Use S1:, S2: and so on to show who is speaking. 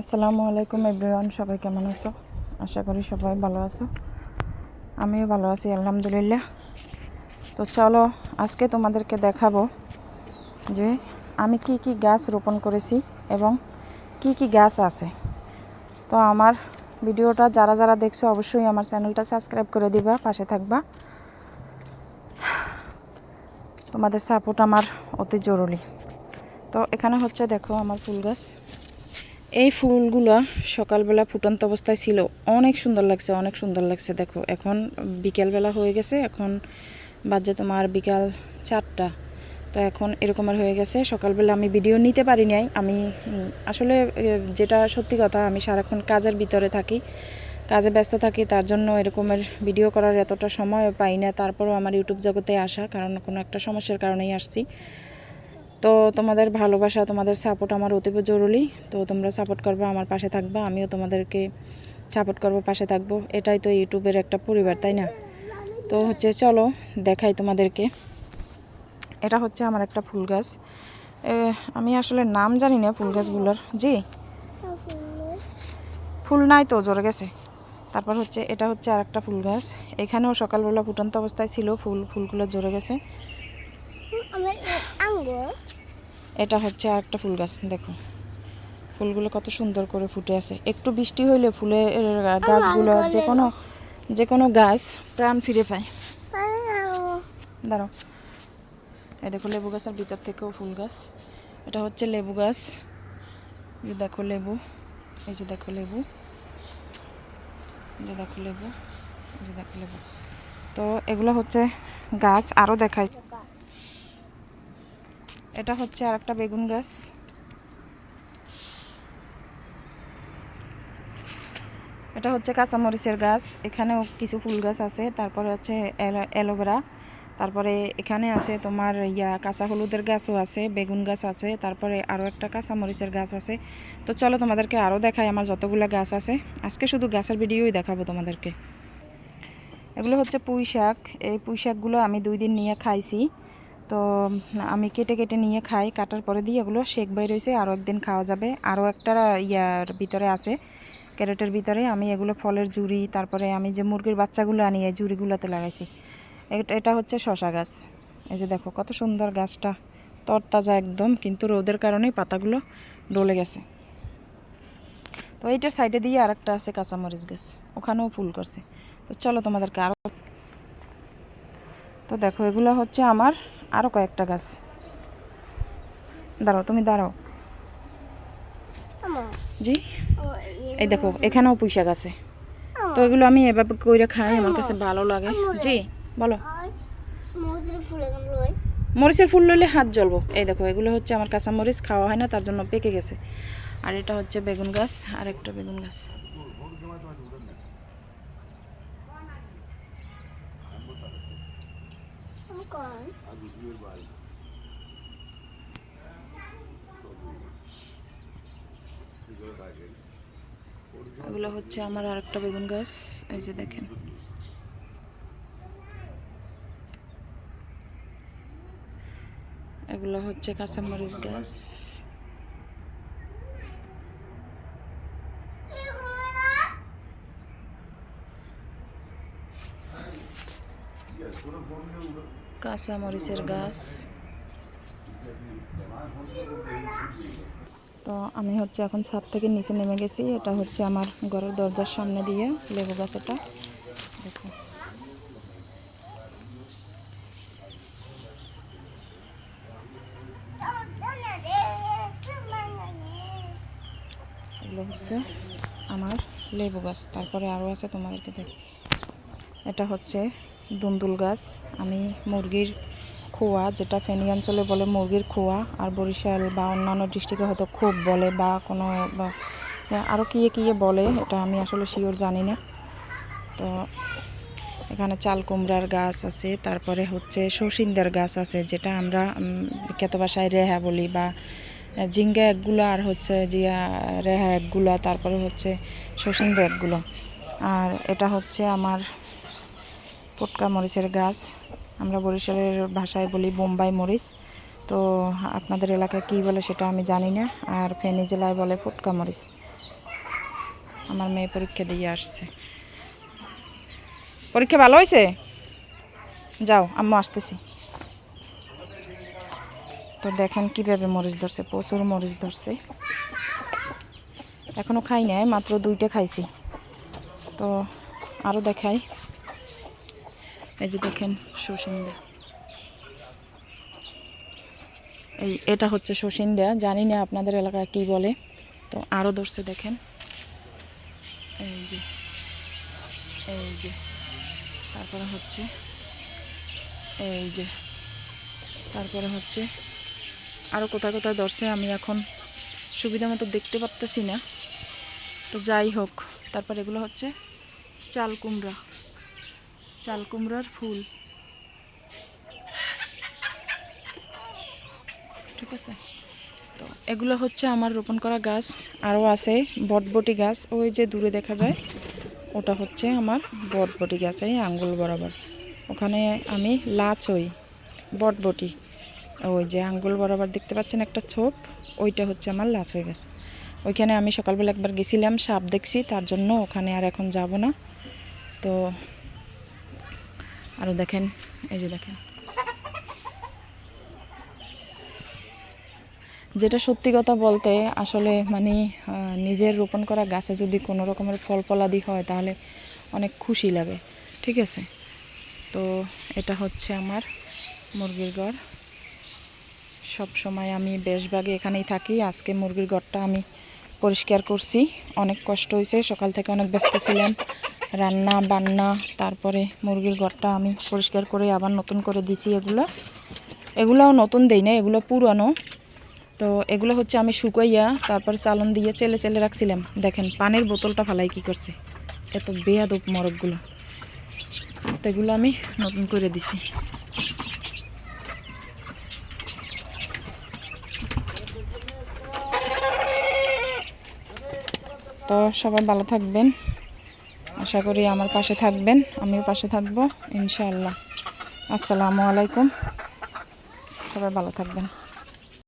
S1: আসসালামু আলাইকুম এভরিওয়ান, সবাই কেমন আছো? আশা করি সবাই ভালো আছো। আমিও ভালো আছি, আলহামদুলিল্লাহ। তো চলো, আজকে তোমাদেরকে দেখাবো যে আমি কি কি গাছ রোপণ করেছি এবং কি কি গাছ আছে। তো আমার ভিডিওটা যারা যারা দেখছ, অবশ্যই আমার চ্যানেলটা সাবস্ক্রাইব করে দিবা, পাশে থাকবা। তোমাদের সাপোর্ট আমার অতি জরুরি। তো এখানে হচ্ছে, দেখো আমার ফুল গাছ। এই ফুলগুলো সকালবেলা ফুটন্ত অবস্থায় ছিল। অনেক সুন্দর লাগছে, অনেক সুন্দর লাগছে, দেখো। এখন বিকেলবেলা হয়ে গেছে, এখন বাজে তোমার বিকাল চারটা। তো এখন এরকমের হয়ে গেছে। সকালবেলা আমি ভিডিও নিতে পারি নাই। আমি আসলে যেটা সত্যি কথা, আমি সারাক্ষণ কাজের ভিতরে থাকি। কাজে ব্যস্ত থাকি, তার জন্য এরকমের ভিডিও করার এতটা সময় পাই না। তারপরও আমার ইউটিউব জগতে আসা, কারণ কোনো একটা সমস্যার কারণেই আসছি। তো তোমাদের ভালোবাসা, তোমাদের সাপোর্ট আমার অতীব জরুরি। তো তোমরা সাপোর্ট করবে, আমার পাশে থাকবা, আমিও তোমাদেরকে সাপোর্ট করব, পাশে থাকব। এটাই তো ইউটিউবের একটা পরিবার, তাই না? তো হচ্ছে চলো, দেখাই তোমাদেরকে। এটা হচ্ছে আমার একটা ফুল গাছ। আমি আসলে নাম জানি না ফুল গাছগুলোর। জি? ফুল নাই তো জোরে গেছে। তারপর হচ্ছে, এটা হচ্ছে আর একটা ফুল গাছ। এখানেও সকালবেলা ফুটন্ত অবস্থায় ছিল, ফুল, ফুলগুলো জোরে গেছে। এটা হচ্ছে আর একটা ফুল গাছ দেখো। ফুলগুলো কত সুন্দর করে ফুটে আছে। একটু বৃষ্টি হইলে ফুলের গাছগুলো যে কোনো যে কোনো গাছ প্রাণ ফিরে পায়। দাঁড়াও। এই দেখো লেবু গাছের ভিতর থেকেও ফুল গাছ। এটা হচ্ছে লেবু গাছ। এই দেখো লেবু। এই যে দেখো লেবু। এই যে দেখো লেবু। এই যে দেখো লেবু। তো এগুলো হচ্ছে গাছ। আরও দেখাই এটা হচ্ছে আর একটা বেগুন গাছ। এটা হচ্ছে কাঁচামরিচের গাছ, এখানেও কিছু ফুল গাছ আছে, তারপরে হচ্ছে অ্যালোভেরা, তারপরে এখানে আছে তোমার ইয়া, কাঁচা হলুদের গাছও আছে, বেগুন গাছ আছে, তারপরে আরও একটা কাঁচামরিচের গাছ আছে। তো চলো তোমাদেরকে আরও দেখাই আমার যতগুলো গাছ আছে। আজকে শুধু গাছের ভিডিওই দেখাবো তোমাদেরকে। এগুলো হচ্ছে পুঁই শাক এই পুঁই শাকগুলো আমি দুই দিন নিয়ে খাইছি। তো আমি কেটে কেটে নিয়ে খাই, কাটার পরে দিয়ে এগুলো শেক বাই রয়েছে আরও একদিন খাওয়া যাবে। আরও একটা ইয়ার ভিতরে আছে, ক্যারেটের ভিতরে। আমি এগুলো ফলের জুড়ি তারপরে আমি যে মুরগির বাচ্চাগুলো আনি, এই জুড়িগুলোতে লাগাইছি। এটা হচ্ছে শশা গাছ। এই যে দেখো, কত সুন্দর গাছটা। তরতাজা একদম, কিন্তু রোদের কারণেই পাতাগুলো ডলে গেছে। তো এইটার সাইডে দিয়ে আর একটা আছে কাঁচামরিচ গাছ, ওখানেও ফুল করছে। তো চলো তোমাদেরকে আরও তো দেখো, এগুলো হচ্ছে আমার আরও কয়েকটা গাছ। দাঁড়াও তুমি দাঁড়াও। জি? এই দেখো এখানেও পুঁইশাক আছে। তো এগুলো আমি এভাবে কইরে খাই আমার কাছে ভালো লাগে। জি বলো। মরিচের ফুল লইলে হাত জ্বলবো। এই দেখো এগুলো হচ্ছে আমার কাঁচা মরিচ খাওয়া হয় না তার জন্য পেকে গেছে। আর এটা হচ্ছে বেগুন গাছ আর একটা বেগুন গাছ। এগুলো হচ্ছে আমার আর একটা বেগুন গাছ এই যে দেখেন। এগুলো হচ্ছে কাঁচামরিচ গাছ। কাঁচা মরিচের গাছ। তো আমি হচ্ছে এখন ছাদ থেকে নিচে নেমে গেছি। এটা হচ্ছে আমার ঘরের দরজার সামনে দিয়ে লেবু গাছ এটা। এগুলো হচ্ছে আমার লেবু গাছ। তারপরে আরও আছে তোমাদেরকে দেখ এটা হচ্ছে দুন্দুল গাছ। আমি মুরগির খোয়া, যেটা ফেনী অঞ্চলে বলে মুরগির খোয়া, আর বরিশাল বা অন্যান্য ডিস্ট্রিক্টে হয়তো খুব বলে বা কোনো আরও কিয়ে কিয়ে বলে, এটা আমি আসলে শিওর জানি না। তো এখানে চাল কুমড়ার গাছ আছে, তারপরে হচ্ছে সসিন্দার গাছ আছে, যেটা আমরা বিখ্যাত ভাষায় রেহা বলি বা জিঙ্গা একগুলো আর হচ্ছে জিয়া, রেহা একগুলো, তারপরে হচ্ছে সসিন্দা একগুলো। আর এটা হচ্ছে আমার পটকা মরিচের গাছ। আমরা বরিশালের ভাষায় বলি বোম্বাই মরিচ। তো আপনাদের এলাকায় কী বলে সেটা আমি জানি না। আর ফেনী জেলায় বলে ফুটকা মরিচ। আমার মেয়ে পরীক্ষা দিয়ে আসছে। পরীক্ষা ভালো হয়েছে? যাও, আম্মু আসতেছি। তো দেখেন কীভাবে মরিচ ধরছে, প্রচুর মরিচ ধরছে। এখনও খাই নাই, মাত্র দুইটা খাইছি। তো আরও দেখাই। এই যে দেখেন সসিন্দা। এই, এটা হচ্ছে সসিন্দা। জানি না আপনাদের এলাকায় কি বলে। তো আরও ধরছে দেখেন। এই যে এই যে, তারপরে হচ্ছে, এই যে, তারপরে হচ্ছে আরও কোথায় কোথায় ধরছে আমি এখন সুবিধা মতো দেখতে পারতেছি না। তো যাই হোক, তারপর এগুলো হচ্ছে চাল কুমড়া। চাল কুমড়ার ফুল। ঠিক আছে? তো এগুলো হচ্ছে আমার রোপণ করা গাছ, আরও আছে বটবটি গাছ, ওই যে দূরে দেখা যায়, ওটা হচ্ছে আমার বটবটি গাছ, এই আঙ্গুল বরাবর। ওখানে আমি লাচ লাচই, বটবটি, ওই যে আঙ্গুল বরাবর দেখতে পাচ্ছেন একটা ছোপ, ওইটা হচ্ছে আমার লাচই গাছ। ওইখানে আমি সকালবেলা একবার গেছিলাম, সাপ দেখছি, তার জন্য ওখানে আর এখন যাব না। তো আরও দেখেন, এই যে দেখেন। যেটা সত্যি কথা বলতে, আসলে মানে নিজের রোপণ করা গাছে যদি কোনো রকমের ফল ফলাদি হয়, তাহলে অনেক খুশি লাগে, ঠিক আছে? তো এটা হচ্ছে আমার মুরগির ঘর। সব সময় আমি বেশভাগে এখানেই থাকি। আজকে মুরগির ঘরটা আমি পরিষ্কার করছি। অনেক কষ্ট হয়েছে সকাল থেকে অনেক ব্যস্ত ছিলাম। রান্না, বান্না, তারপরে মুরগির ঘরটা আমি পরিষ্কার করে আবার নতুন করে দিছি এগুলো। এগুলোও নতুন দেই না এগুলো পুরানো। তো এগুলো হচ্ছে আমি শুকাইয়া তারপর চালন দিয়ে চেলে চেলে রাখছিলাম। দেখেন, পানির বোতলটা ফালাই কি করছে। এত বেয়াদব মরকগুলো তো এগুলো আমি নতুন করে দিছি। তো সবাই ভালো থাকবেন। আশা করি আমার পাশে থাকবেন আমিও পাশে থাকব ইনশাআল্লাহ। আসসালামু আলাইকুম। সবাই ভালো থাকবেন।